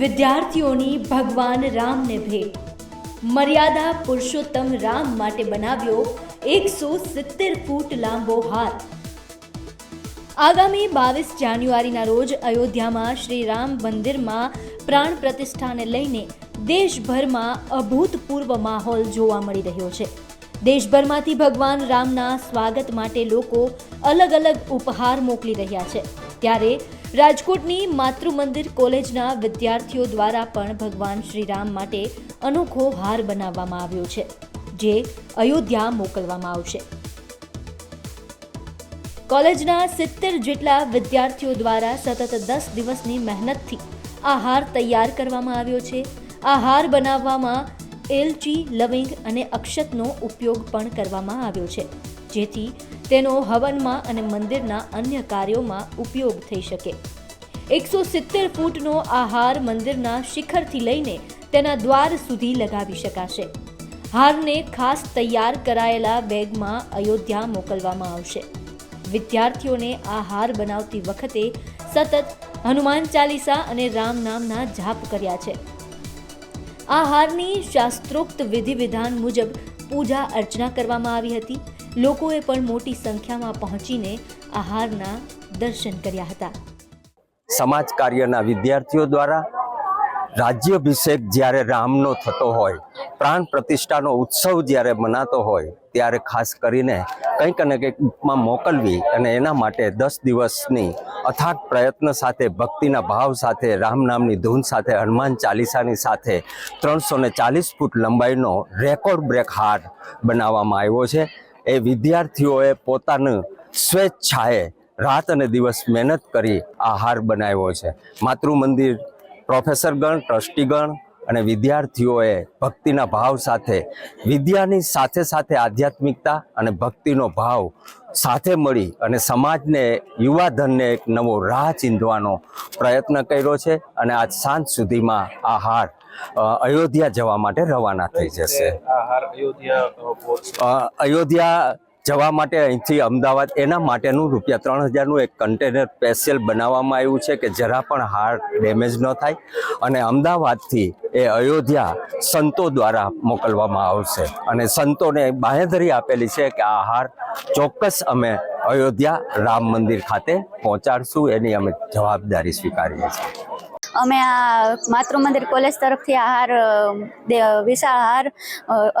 વિદ્યાર્થીઓની ભગવાન રામને ભેટ. મર્યાદા પુરુષોત્તમ રામ માટે બનાવ્યો એકસો સિત્તેર ફૂટ લાંબો હાર આગામી બાવીસ જાન્યુઆરીના રોજ અયોધ્યામાં શ્રી રામ મંદિરમાં પ્રાણ પ્રતિષ્ઠાને લઈને દેશભરમાં અભૂતપૂર્વ માહોલ જોવા મળી રહ્યો છે. દેશભરમાંથી ભગવાન રામના સ્વાગત માટે લોકો અલગ અલગ ઉપહાર મોકલી રહ્યા છે. ત્યારે રાજકોટની માતૃ મંદિર કોલેજના વિદ્યાર્થીઓ દ્વારા પણ ભગવાન શ્રીરામ માટે અનોખો હાર બનાવવામાં આવ્યો છે, જે અયોધ્યા મોકલવામાં આવશે. કોલેજના સિત્તેર જેટલા વિદ્યાર્થીઓ દ્વારા સતત દસ દિવસની મહેનતથી આ હાર તૈયાર કરવામાં આવ્યો છે. આ હાર બનાવવામાં એલચી, લવિંગ અને અક્ષતનો ઉપયોગ પણ કરવામાં આવ્યો છે, જેથી તેનો હવનમાં અને મંદિરના અન્ય કાર્યોમાં ઉપયોગ થઈ શકે. એકસો સિત્તેર ફૂટનો આ હાર મંદિરના શિખરથી લઈને તેના દ્વાર સુધી લગાવી શકાશે. હારને ખાસ તૈયાર કરાયેલા બેગમાં અયોધ્યા મોકલવામાં આવશે. વિદ્યાર્થીઓને આ હાર બનાવતી વખતે સતત હનુમાન ચાલીસા અને રામ નામના જાપ કર્યા છે. આ હારની શાસ્ત્રોક્ત વિધિ વિધાન મુજબ પૂજા અર્ચના કરવામાં આવી હતી. લોકોએ પણ મોટી સંખ્યામાં પહોંચીને આ દર્શન કર્યા હતા. સમાજ કાર્યના વિદ્યાર્થીઓ દ્વારા રાજ્યાભિષેક જ્યારે રામનો થતો હોય, પ્રાણ પ્રતિષ્ઠાનો ઉત્સવ જ્યારે મનાતો હોય, ત્યારે ખાસ કરીને કંઈક અને કંઈકમાં મોકલવી અને એના માટે દસ દિવસની અથાગ પ્રયત્ન સાથે, ભક્તિના ભાવ સાથે, રામ નામની ધૂન સાથે, હનુમાન ચાલીસાની સાથે ત્રણસો ચાલીસ ફૂટ લંબાઈનો રેકોર્ડ બ્રેક હાર બનાવવામાં આવ્યો છે. એ વિદ્યાર્થીઓએ પોતાનું સ્વેચ્છાએ રાત અને દિવસ મહેનત કરી આ હાર બનાવ્યો છે. માતૃ મંદિર પ્રોફેસરગણ, ટ્રસ્ટીગણ અને વિદ્યાર્થીઓએ ભક્તિના ભાવ સાથે, વિદ્યાની સાથે સાથે આધ્યાત્મિકતા અને ભક્તિનો ભાવ સાથે મળી અને સમાજને, યુવાધનને એક નવો રાહ ચીંધવાનો પ્રયત્ન કર્યો છે અને આજ સાંજ સુધીમાં આ હાર અયોધ્યા જવા માટે રવાના થઈ જશે. અયોધ્યા જવા માટે અહીંથી અમદાવાદ એના માટેનું રૂપિયા ત્રણ હજારનું એક કન્ટેનર સ્પેશિયલ બનાવવામાં આવ્યું છે કે જરા પણ હાર ડેમેજ ન થાય અને અમદાવાદથી એ અયોધ્યા સંતો દ્વારા મોકલવામાં આવશે. અને સંતોને બાંહેધરી આપેલી છે કે આ હાર ચોક્કસ અમે અયોધ્યા રામ મંદિર ખાતે પહોંચાડશું એની અમે જવાબદારી સ્વીકારીએ છીએ. અમે આ માતૃ મંદિર કોલેજ તરફથી આ હાર વિશાળ હાર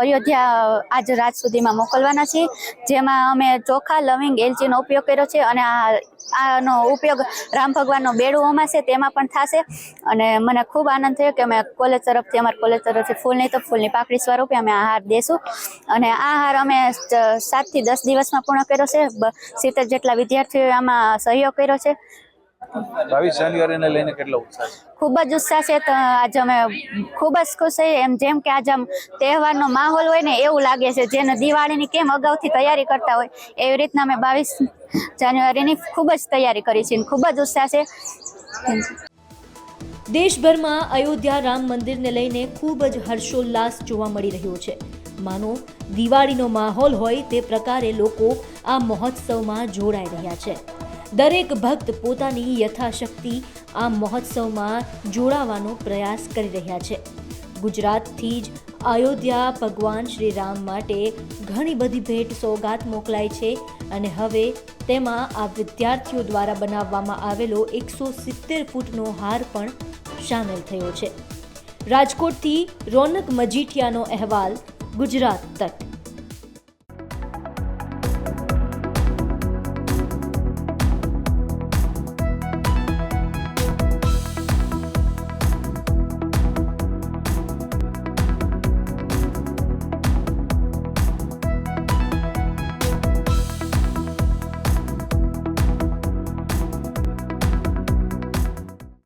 અયોધ્યા આજ રાત સુધીમાં મોકલવાના છીએ. જેમાં અમે ચોખા, લવિંગ, એલચીનો ઉપયોગ કર્યો છે અને આ, આનો ઉપયોગ રામ ભગવાનનો બેડું અમાશે તેમાં પણ થશે. અને મને ખૂબ આનંદ થયો કે અમે કોલેજ તરફથી, અમારા કોલેજ તરફથી ફૂલની તો ફૂલની પાકડી સ્વરૂપે અમે આ હાર દેશું. અને આ હાર અમે સાતથી દસ દિવસમાં પૂર્ણ કર્યો છે. સિત્તેર જેટલા વિદ્યાર્થીઓએ આમાં સહયોગ કર્યો છે. બાવીસ જાન્યુઆરીને લઈને કેટલો ઉત્સાહ છે? ખૂબ જ ઉત્સાહ છે. તો આજે અમે ખૂબ જ ખુશ છીએ એમ જેમ કે આજે આમ તહેવારનો માહોલ હોય ને એવું લાગે છે. જેને દિવાળીની કેમ અગાઉથી તૈયારી કરતા હોય એવી રીતના અમે બાવીસ જાન્યુઆરીની ખૂબ જ તૈયારી કરી છે ખૂબ જ ઉત્સાહ છે. દેશભરમાં અયોધ્યા રામ મંદિરને લઈને ખૂબ જ હર્ષોલ્લાસ જોવા મળી રહ્યો છે. માનો દિવાળીનો માહોલ હોય તે પ્રકારે લોકો આ મહોત્સવમાં જોડાઈ રહ્યા છે. દરેક ભક્ત પોતાની યથાશક્તિ આ મહોત્સવમાં જોડાવાનો પ્રયાસ કરી રહ્યા છે. ગુજરાતથી જ અયોધ્યા ભગવાન શ્રી રામ માટે ઘણી બધી ભેટ સોગાત મોકલાય છે અને હવે તેમાં આ વિદ્યાર્થીઓ દ્વારા બનાવવામાં આવેલો એકસો સિત્તેર ફૂટનો હાર પણ સામેલ થયો છે. રાજકોટથી રોનક મજીઠિયાનો અહેવાલ, ગુજરાત તક.